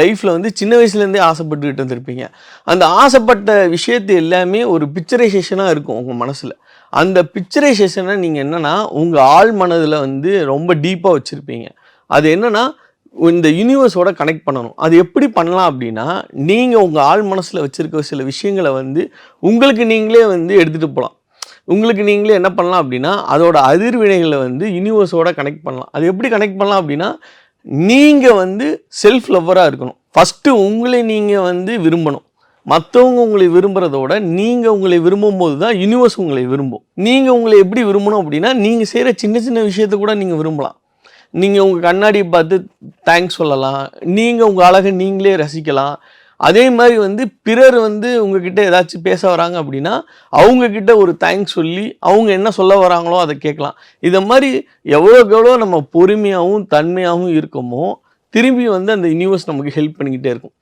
லைஃப்பில் வந்து சின்ன வயசுலேருந்தே ஆசைப்பட்டுக்கிட்டு இருந்திருப்பீங்க அந்த ஆசைப்பட்ட விஷயத்து எல்லாமே ஒரு பிக்சரைசேஷனாக இருக்கும் உங்கள் மனசில். அந்த பிக்சரைசேஷனை நீங்கள் என்னென்னா உங்கள் ஆள் மனதில் வந்து ரொம்ப டீப்பாக வச்சுருப்பீங்க. அது என்னென்னா இந்த யூனிவர்ஸோட கனெக்ட் பண்ணணும். அது எப்படி பண்ணலாம் அப்படின்னா நீங்கள் உங்கள் ஆள் மனசில் வச்சுருக்க சில விஷயங்களை வந்து உங்களுக்கு நீங்களே வந்து எடுத்துகிட்டு போகலாம் உங்களுக்கு நீங்களே என்ன பண்ணலாம் அப்படின்னா அதோட அதிர்வினைகளை வந்து யூனிவர்ஸோட கனெக்ட் பண்ணலாம். அது எப்படி கனெக்ட் பண்ணலாம் அப்படின்னா நீங்கள் வந்து செல்ஃப் லவ்வராக இருக்கணும். ஃபஸ்ட்டு உங்களை நீங்கள் வந்து விரும்பணும். மற்றவங்க உங்களை விரும்புகிறதோட நீங்கள் உங்களை விரும்பும்போது தான் யூனிவர்ஸ் உங்களை விரும்பும். நீங்கள் உங்களை எப்படி விரும்பணும் அப்படின்னா நீங்கள் செய்கிற சின்ன சின்ன விஷயத்த கூட நீங்கள் விரும்பலாம். நீங்கள் உங்கள் கண்ணாடியை பார்த்து தேங்க்ஸ் சொல்லலாம். நீங்கள் உங்கள் அழகை நீங்களே ரசிக்கலாம். அதே மாதிரி வந்து பிறர் வந்து உங்ககிட்ட ஏதாச்சும் பேச வராங்க அப்படின்னா அவங்கக்கிட்ட ஒரு தேங்க்ஸ் சொல்லி அவங்க என்ன சொல்ல வராங்களோ அதை கேட்கலாம். இதை மாதிரி எவ்வளோக்கு எவ்வளோ நம்ம பொறுமையாகவும் தன்மையாகவும் இருக்கோமோ திரும்பி வந்து அந்த யூனிவர்ஸ் நமக்கு ஹெல்ப் பண்ணிக்கிட்டே இருக்கும்.